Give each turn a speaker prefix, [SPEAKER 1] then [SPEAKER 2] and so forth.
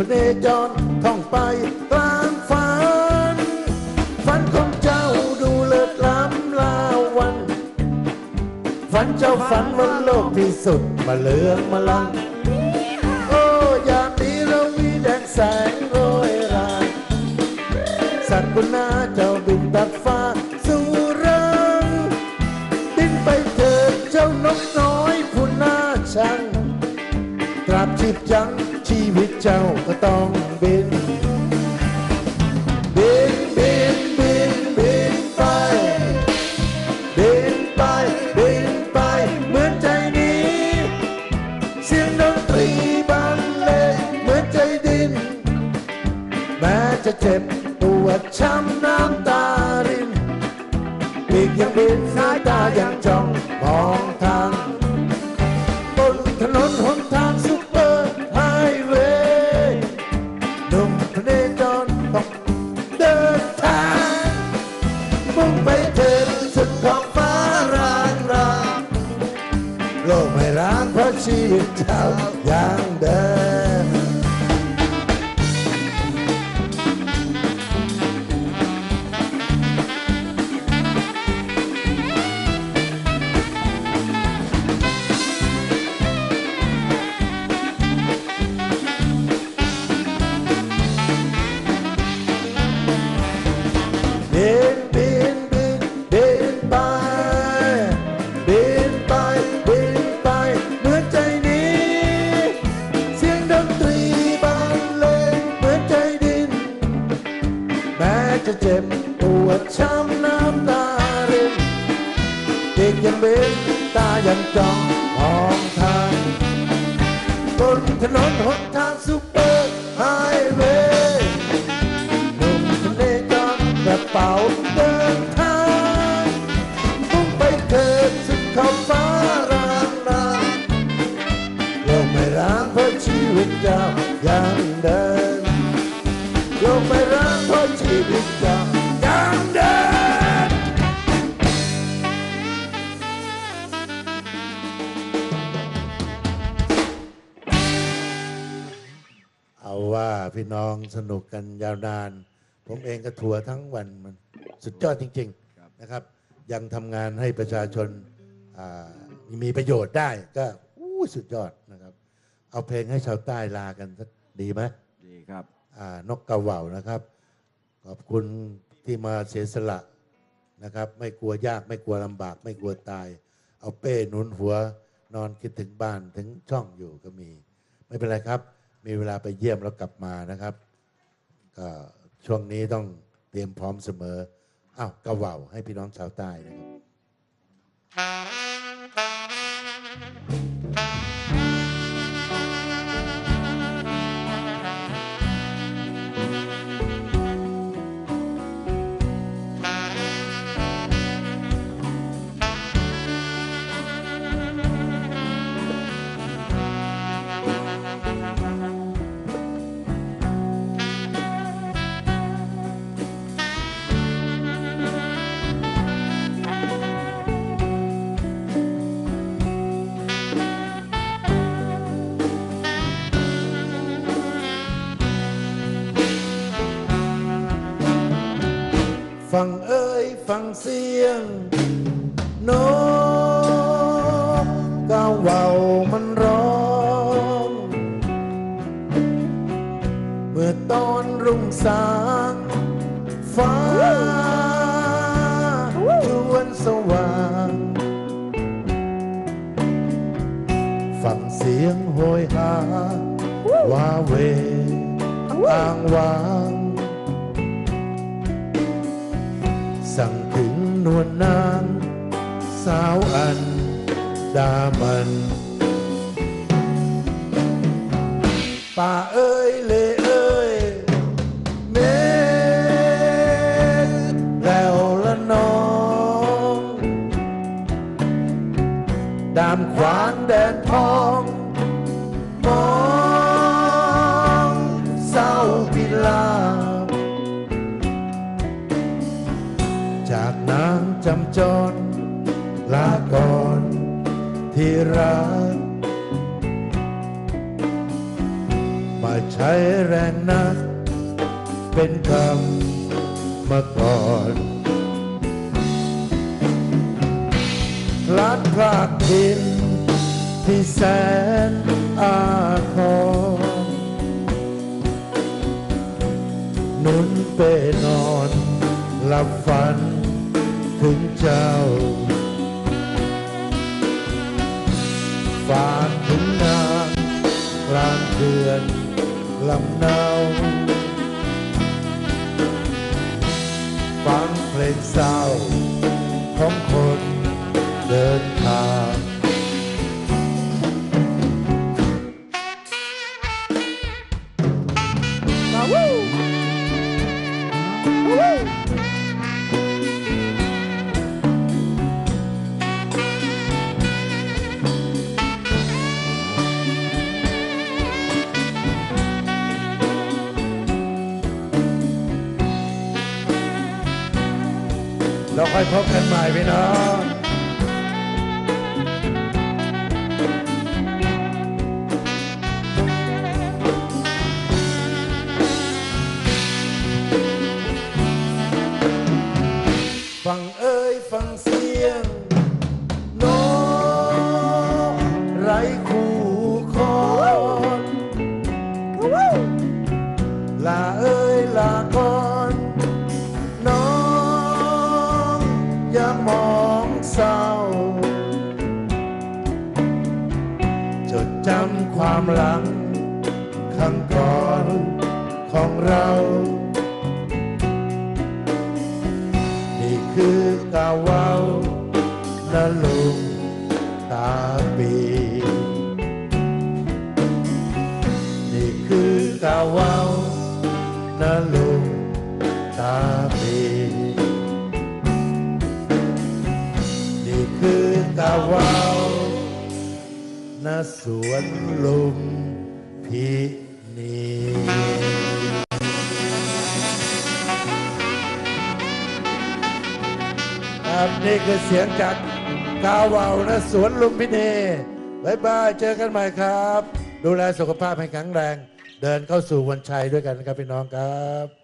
[SPEAKER 1] พเนจรท่องไปกลางฝัน ฝันของเจ้าดูเลิศล้ำลาวัน ฝันเจ้าฝันวันโลกที่สุดมาเลืองมาลัง โอ้ยามนี้เรามีแดงแสงโรยราสัตว์บนหน้าเจ้า ชีวิตเจ้าก็ต้องบินบินบินบินบินไปบินไปบินไปเหมือนใจนี้ เสียงดนตรีบรรเลงเหมือนใจดิน แม้จะเจ็บปวดช้ำน้ำตารินปีกยังบินสายตายังจ้อง จะเจ็บปวดช้ำน้ำตารินเด็กยังเบินตายังจ้องมองทางบนถนนหนทางซุปเปอร์ไฮเวย์หนุ่มทะเลจอดกระเป๋าเดินทางมุ่งไปเถิดสุดขอบฟ้ารางรางโลกไม่ร้างเพราะชีวิตเจ้ายังเดินโลกไม่ร้างเพราะชีวิต เอาว่าพี่น้องสนุกกันยาวนาน ผมเองก็ทัวร์ทั้งวันมันสุดยอดจริง ๆนะครับ ยังทำงานให้ประชาชนอ่ามีประโยชน์ได้ก็อู้สุดยอดนะครับ เอาเพลงให้ชาวใต้ลากันสักดีไหม
[SPEAKER 2] ดีครับ
[SPEAKER 1] อ่านกกระเหว่านะครับ ขอบคุณที่มาเสียสละนะครับ ไม่กลัวยากไม่กลัวลำบาก ไม่กลัวตาย เอาเป้หนุนหัวนอนคิดถึงบ้านถึงช่องอยู่ก็มี ไม่เป็นไรครับ มีเวลาไปเยี่ยมแล้วกลับมานะครับก็ช่วงนี้ต้องเตรียมพร้อมเสมออ้าวกระว่าวให้พี่น้องชาวใต้นะครับ ฟังเอ้ยฟังเสียงนกกาเว่ามันร้อง เมื่อตอนรุ่งสางฟ้าจวนสว่าง ฟังเสียงโหยหาว่าเวอ้างวาง ดามัน ป่าเอ้ยเลเอ้ยเม็ดแล้วละน้อง ดามขวานแดนทองมองเศร้าพิลาบจากนางจำจรลาก่อน ที่รัก มาใช้แรงนัก เป็นกรรมมาก่อนพลัดพรากทินที่แสนอาทรหนุนเปนอนหลับฝันถึงเจ้า ฝากถึงนางกลางเดือนลำเนาฟังเพลงเศร้าของคนเดินทาง เราค่อยพบกันใหม่พี่น้อง จำความหลังครั้งก่อนของเรา นี่คือกาวเว้านะลุงตาปี นี่คือกาวเว้านะลุงตาปี นี่คือกาวเว้ นะสวนลุมพินีครับนี่คือเสียงจากกาเวาวนะสวนลุมพินีบายบายเจอกันใหม่ครับ ดูแลสุขภาพให้แข็งแรง เดินเข้าสู่วันชัยด้วยกันนะครับพี่น้องครับ